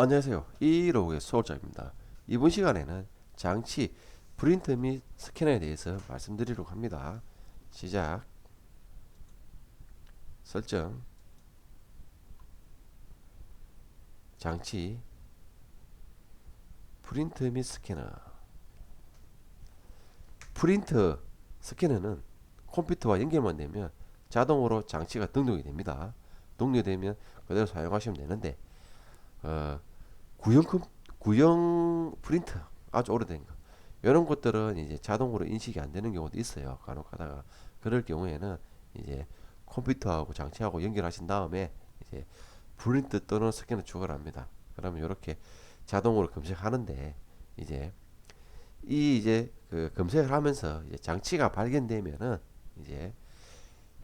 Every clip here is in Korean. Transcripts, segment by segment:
안녕하세요. 이로우의 수호자입니다. 이번 시간에는 장치, 프린터 및 스캐너에 대해서 말씀드리려고 합니다. 시작. 설정. 장치, 프린터 및 스캐너. 프린터, 스캐너는 컴퓨터와 연결만 되면 자동으로 장치가 등록이 됩니다. 등록되면 그대로 사용하시면 되는데 어, 구형 컴, 구형 프린터 아주 오래된 거. 이런 것들은 이제 자동으로 인식이 안 되는 경우도 있어요. 간혹 가다가. 그럴 경우에는 이제 컴퓨터하고 장치하고 연결하신 다음에 이제 프린터 또는 스캐너 추가를 합니다. 그러면 이렇게 자동으로 검색하는데 이제 이 이제 그 검색을 하면서 이제 장치가 발견되면은 이제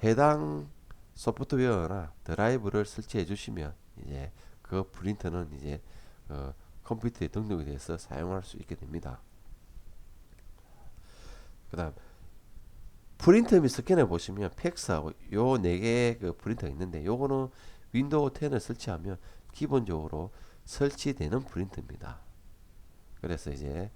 해당 소프트웨어나 드라이브를 설치해 주시면 이제 그 프린터는 이제 어, 컴퓨터에 등록이 돼서 사용할 수 있게 됩니다. 그 다음 프린터 및 스캐너 보시면 팩스하고 요 네 개의 그 프린터가 있는데 요거는 윈도우 10을 설치하면 기본적으로 설치되는 프린터입니다. 그래서 이제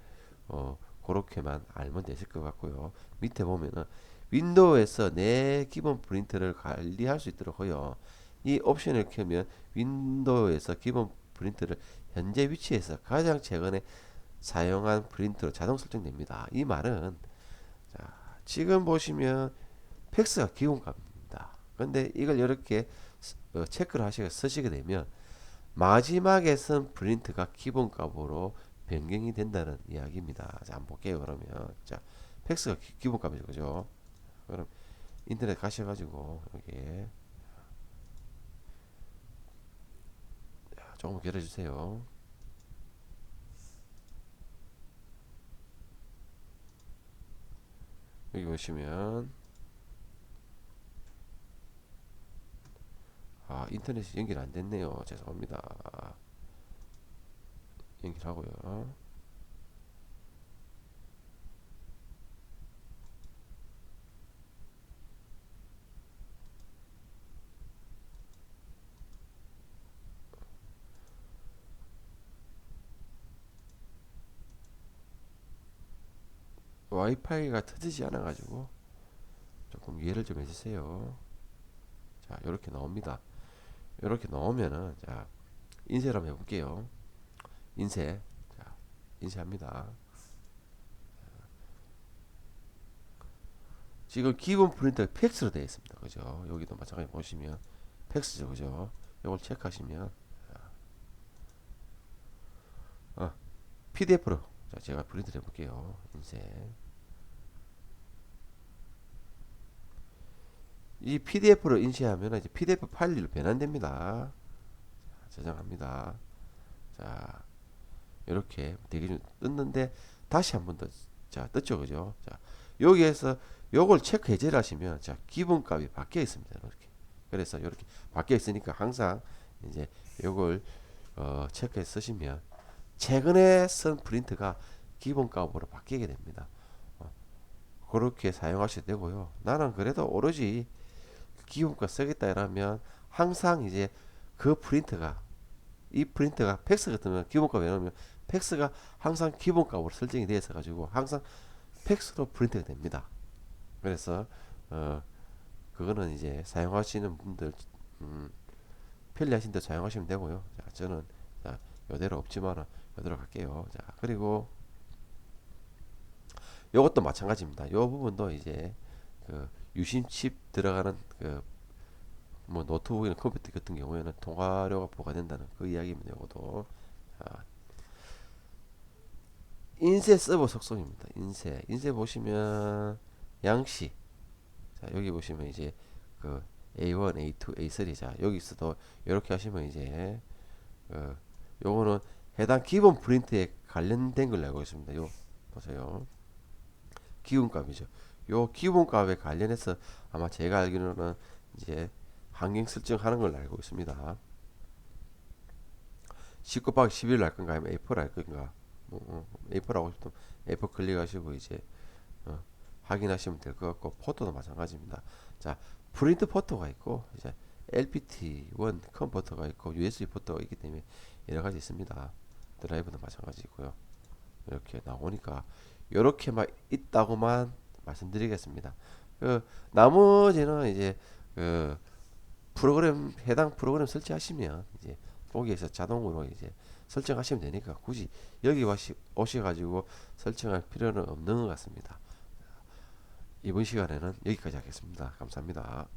어 그렇게만 알면 되실 것 같고요. 밑에 보면은 윈도우에서 내 기본 프린터를 관리할 수 있도록 하여 이 옵션을 켜면 윈도우에서 기본 프린터를 현재 위치에서 가장 최근에 사용한 프린터로 자동 설정됩니다. 이 말은 자, 지금 보시면 팩스가 기본값입니다. 근데 이걸 이렇게 어, 체크를 하시고 쓰시게 되면 마지막에 쓴 프린트가 기본값으로 변경이 된다는 이야기입니다. 자, 한번 볼게요. 그러면 자, 팩스가 기, 기본값이죠, 그죠? 그럼 인터넷 가셔가지고 여기 조금 기다려주세요. 여기 보시면 아 인터넷이 연결 안 됐네요. 죄송합니다. 연결하고요. 와이파이가 터지지 않아 가지고 조금 이해를 좀 해주세요. 자, 이렇게 나옵니다. 이렇게 나오면은 자 인쇄를 한번 해볼게요. 인쇄, 자 인쇄합니다. 지금 기본 프린터 팩스로 되어 있습니다. 그죠? 여기도 마찬가지 보시면 팩스죠, 그죠? 이걸 체크하시면 어, PDF로 자, 제가 프린트 해볼게요. 인쇄. 이 PDF로 인쇄하면 이제 PDF 파일로 변환됩니다. 자, 저장합니다. 자, 이렇게 되게 좀 떴는데 다시 한 번 더, 자, 떴죠, 그죠? 자, 여기에서 요걸 체크 해제를 하시면 자, 기본값이 바뀌어 있습니다. 이렇게. 그래서 이렇게 바뀌어 있으니까 항상 이제 요걸 어, 체크해 쓰시면 최근에 쓴 프린트가 기본값으로 바뀌게 됩니다. 어, 그렇게 사용하셔도 되고요. 나는 그래도 오로지 기본값 쓰겠다 이러면 항상 이제 그 프린트가 이 프린트가 팩스 같으면 기본값 외우면 팩스가 항상 기본값으로 설정이 되어 있어 가지고 항상 팩스로 프린트가 됩니다. 그래서 어 그거는 이제 사용하시는 분들 음, 편리하신 데 사용하시면 되고요. 자, 저는 자, 이대로 없지만은 이대로 갈게요. 자, 그리고 요것도 마찬가지입니다. 요 부분도 이제 그 유심 칩 들어가는 그 뭐 노트북이나 컴퓨터 같은 경우에는 통화료가 부과된다는 그 이야기입니다. 요것도 자, 인쇄 서버 속성입니다. 인쇄 인쇄 보시면 양식 자 여기 보시면 이제 그 A1, A2, A3 자 여기서도 이렇게 하시면 이제 그 요거는 해당 기본 프린트에 관련된 걸 알고 있습니다. 요 보세요. 기본값이죠. 요 기본 값에 관련해서 아마 제가 알기로는 이제 환경 설정하는 걸 알고 있습니다. 19 곱하기 11할 건가 아니면 A4 할 건가 뭐, 어, A4 하고 싶으면 A4 클릭하시고 이제 어, 확인하시면 될 것 같고 포토도 마찬가지입니다. 자 프린트 포토가 있고 이제 LPT1 컨버터가 있고 USB 포트가 있기 때문에 여러 가지 있습니다. 드라이브도 마찬가지고요. 이렇게 나오니까 이렇게만 있다고만 말씀드리겠습니다. 그 나머지는 이제 그 프로그램 해당 프로그램 설치하시면 이제 거기에서 자동으로 이제 설정하시면 되니까 굳이 여기 오셔가지고 설정할 필요는 없는 것 같습니다. 이번 시간에는 여기까지 하겠습니다. 감사합니다.